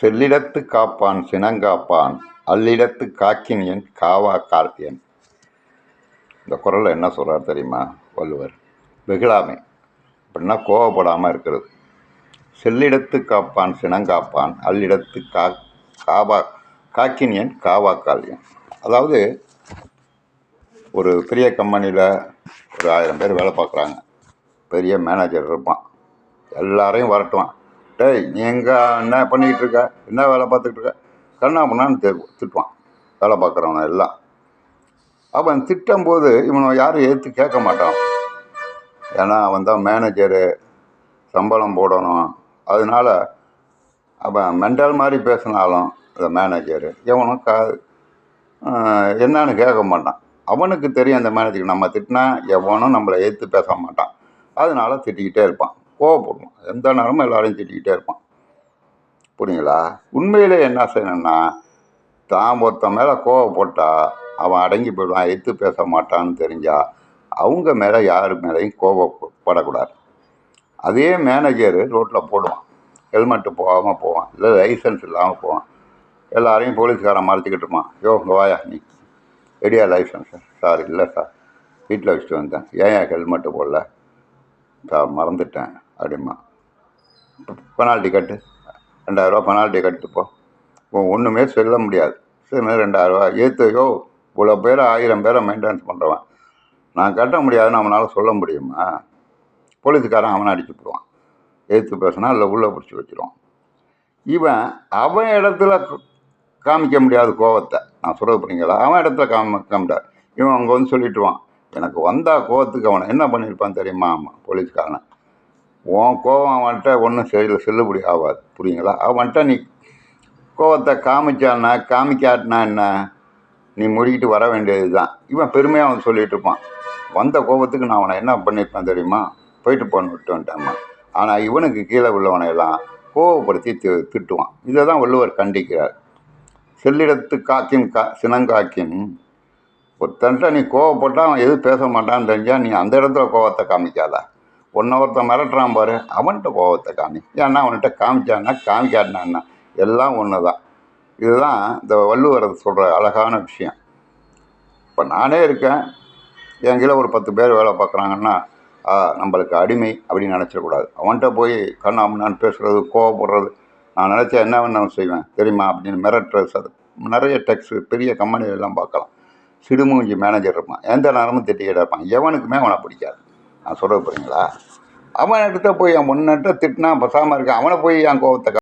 செல்லிடத்து காப்பான் சினங்காப்பான். அல்லிடத்து காக்கினியன் காவா கார்த்தியன். இந்த குறளில் என்ன சொல்கிறார் தெரியுமா வள்ளுவர்? வெகுளாமை. அப்படின்னா கோவப்படாமல் இருக்கிறது. செல்லிடத்து காப்பான் சினங்காப்பான். அல்லிடத்து கா காவா காக்கினியன் காவா கால்யன் அதாவது ஒரு பெரிய கம்பெனியில் ஒரு ஆயிரம் பேர் வேலை பார்க்குறாங்க. பெரிய மேனேஜர் இருப்பான். எல்லாரையும் வரட்டுவான். டேய் நீ எங்கே என்ன பண்ணிக்கிட்டு இருக்க? என்ன வேலை பார்த்துக்கிட்டு இருக்க? கண்ணா பண்ணான்னு திட்டுவான். வேலை பார்க்குறவன எல்லாம். அவன் திட்டும்போது இவனை யாரும் ஏற்று கேட்க மாட்டான். ஏன்னா அவன் தான் மேனேஜரு சம்பளம் போடணும். அதனால அவன் மெண்டல் மாதிரி பேசினாலும் அந்த மேனேஜரு எவனும் கா என்னன்னு கேட்க மாட்டான். அவனுக்கு தெரியும் அந்த மேனேஜருக்கு நம்ம திட்டினா எவனும் நம்மளை ஏற்று பேச மாட்டான். அதனால திட்டிக்கிட்டே இருப்பான். கோவப்படுவான். எந்த நேரமும் எல்லாரையும் திட்டிக்கிட்டே இருப்பான். புரியுங்களா? உண்மையிலே என்ன செய்யணும்னா தான் ஒருத்தன் மேலே கோவப்பட்டால் அவன் அடங்கி போயிடுவான் எடுத்து பேச மாட்டான்னு தெரிஞ்சா அவங்க மேலே யார் மேலேயும் கோவப்படக்கூடாது. அதே மேனேஜர் ரோட்டில் போடுவான். ஹெல்மெட்டு போகாமல் போவான். இல்லை லைசன்ஸ் இல்லாமல் போவான். எல்லாரையும் போலீஸ்காரன் மறைச்சிக்கிட்டு இருப்பான். யோ வாயா நீ. ரெடியா லைசன்ஸ் சார் இல்லை சார் வீட்டில் வச்சுட்டு வந்தேன். ஏன் ஏன் ஹெல்மெட்டு போடல? சார் மறந்துட்டேன். அப்படிமா பெனால்ட்டி கட்டு. ரெண்டாயிரரூவா பெனால்ட்டி கட்டுப்போ ஒன்றுமே சொல்ல முடியாது. சரி ரெண்டாயிரரூவா ஏற்றையோ இவ்வளோ பேரை ஆயிரம் பேரை மெயின்டெனன்ஸ் பண்ணுறவன் நான் கட்ட முடியாதுன்னு அவனால் சொல்ல முடியுமா? போலீஸுக்காரன் அவனை அடிச்சு போடுவான். ஏற்று பேசுனா இல்லை உள்ளே பிடிச்சி வச்சிருவான். இவன் அவன் இடத்துல காமிக்க முடியாத கோவத்தை. நான் சொல்ல போறீங்களா அவன் இடத்துல காமிக்க முடியாது இவன் அங்கே வந்து சொல்லிட்டுவான் எனக்கு வந்தால் கோவத்துக்கு அவனை என்ன பண்ணியிருப்பான் தெரியுமா? ஆமாம் போலீஸ்காரனை. உன் கோவம் அவன்கிட்ட ஒன்றும் செல்ல செல்லுபடி ஆகாது புரியுங்களா? அவன்கிட்ட நீ கோவத்தை காமிச்சான்னா காமிக்காட்டினா என்ன? நீ முடிக்கிட்டு வர வேண்டியது தான் இவன் பெருமையாக அவன் சொல்லிகிட்டு இருப்பான். வந்த கோபத்துக்கு நான் அவனை என்ன பண்ணியிருப்பேன் தெரியுமா? போயிட்டு போன்னு விட்டு வந்துட்டேம்மா. ஆனால் இவனுக்கு கீழே உள்ளவனை எல்லாம் கோவப்படுத்தி தி திட்டுவான். இதை தான் வள்ளுவர் கண்டிக்கிறார். செல்லிடத்து காக்கின் கா சினங்காக்கின் ஒருத்தன்ட்ட நீ கோவப்பட்டால் அவன் எதுவும் பேச மாட்டான்னு தெரிஞ்சால் நீ அந்த இடத்துல கோவத்தை காமிக்காத. ஒன்றை ஒருத்தன் மிரட்டுறான் பாரு அவன்கிட்ட கோவத்தை காமி ஏன்னா அவன்கிட்ட காமிச்சான்னா காமிக்காட்டினான்னா எல்லாம் ஒன்று தான் இதுதான் இந்த வள்ளுவர் சொல்கிற அழகான விஷயம். இப்போ நானே இருக்கேன். என் கீழே ஒரு பத்து பேர் வேலை பார்க்குறாங்கன்னா நம்மளுக்கு அடிமை அப்படின்னு நினச்சிடக்கூடாது அவன்கிட்ட போய் கண்ணாமண்ணான்னு பேசுகிறது கோவப்படுறது நான் நினச்சா என்ன வேணும் செய்வேன். தெரியுமா? அப்படின்னு மிரட்டுறது அது நிறைய டெக்ஸ் பெரிய கம்பெனிலெல்லாம் பார்க்கலாம். சிடுமூஞ்சி மேனேஜர் இருப்பான். எந்த நேரமும் திட்டிக்கிட்டே இருப்பான். எவனுக்குமே அவனை பிடிக்காது. நான் சொல்ல போகிறீங்களா அவன் எடுத்த போய் என் முன்னிட்ட திட்டினா பசாமல் இருக்கான் அவனை போய் என் கோவத்தை